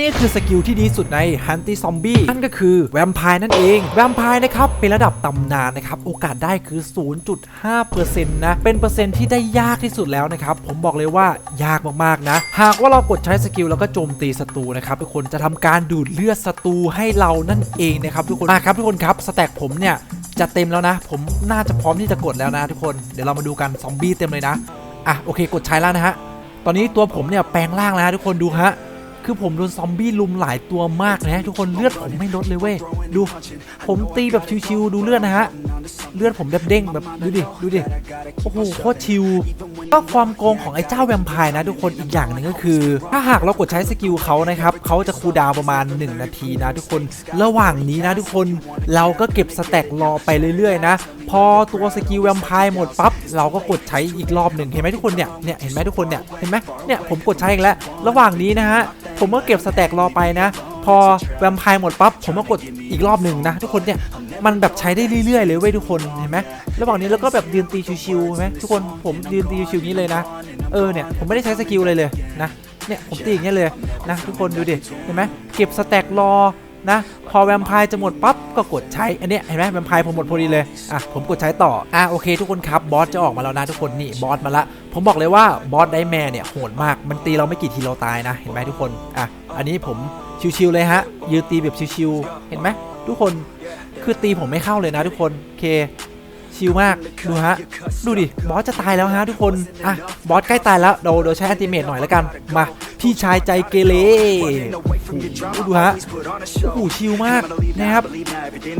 นี่คือสกิลที่ดีสุดใน Hunty Zombie นั่นก็คือแวมไพร์นั่นเอง แวมไพร์นะครับ เป็นระดับตำนานนะครับ โอกาสได้คือ 0.5%นะ เป็นเปอร์เซ็นต์ที่ได้ยากที่สุดแล้วนะครับ ผมบอกเลยว่ายากมากๆนะ หากว่าเรากดใช้สกิลแล้วก็โจมตีศัตรูนะครับ ทุกคนจะทำการดูดเลือดศัตรูให้เรานั่นเองนะครับทุกคนอะครับทุกคนครับสแต็กผมเนี่ยจะเต็มแล้วนะ ผมน่าจะพร้อมที่จะกดแล้วนะทุกคนเดี๋ยวเรามาดูกันซอมบี้เต็มเลยนะอะโอเค กดใช้แล้วนะฮะตอนนี้ตัวผมเนี่ยแปลงร่างแล้วฮะทุกคนดูฮะ คือผมโดนซอมบี้ลุมหลายตัวมากนะทุกคนเลือดผมไม่ลดเลยเว้ยดู ผมตีแบบชิวๆดูเลือดนะฮะเลือดผมแบบเด้งแบบดูดิดูดิโอ้โหโคตรชิวก็ความโกงของไอ้เจ้าแวมไพร์นะทุกคนอีกอย่างหนึ่งก็คือ ถ้าหากเรากดใช้สกิลเขานะครับเขาจะคูดาวประมาณ 1 นาทีนะทุกคนระหว่างนี้นะทุกคนเราก็เก็บสแต็กรอไปเรื่อยๆนะ พอตัวสกิลแวมไพร์หมดปั๊บเราก็กดใช้อีกรอบหนึ่งเห็นไหมทุกคนเนี่ยเนี่ยเห็นไหมทุกคนเนี่ยเห็นไหมเนี่ยผมกดใช้อีกแล้วระหว่างนี้นะฮะ ผมก็เก็บสแต็กรอไปนะ พอแวมไพร์หมดปั๊บผมก็กดอีกรอบหนึ่งนะ ทุกคนเนี่ยมันแบบใช้ได้เรื่อยๆเลยเว้ยทุกคนเห็นไหมระหว่างนี้เราก็แบบยืนตีชิวๆเห็นไหมทุกคนผมยืนตีชิวๆอย่างนี้เลยนะ เออเนี่ยผมไม่ได้ใช้สกิลเลยเลยนะเนี่ยผมตีอย่างเงี้ยเลยนะทุกคนดูดิเห็นไหมเก็บสแต็กรอ นะพอแวมไพร์จะหมดปั๊บก็กดใช้อันเนี้ยเห็นไหมแวมไพร์ผมหมดพอดีเลยอะผมกดใช้ต่ออะโอเคทุกคนครับบอสจะออกมาแล้วนะทุกคนนี่บอสมาละผมบอกเลยว่าบอสไดแมร์เนี่ยโหดมากมันตีเราไม่กี่ทีเราตายนะ เห็นไหมทุกคนอะอันนี้ผมชิวๆเลยฮะยืนตีแบบชิวๆเห็นไหมทุกคนคือตีผมไม่เข้าเลยนะทุกคนโอเคชิลมากดูฮะ ดูดิ บอสจะตายแล้วฮะทุกคน อะ บอสใกล้ตายแล้วเดี๋ยวเดี๋ยวใช้แอนติเมทหน่อยแล้วกัน มา พี่ชายใจเกเรดูฮะโอ้โหชิลมากนะครับ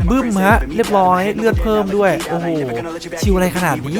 บึ้มฮะเรียบร้อยเลือดเพิ่มด้วย โอ้โหชิลอะไรขนาดนี้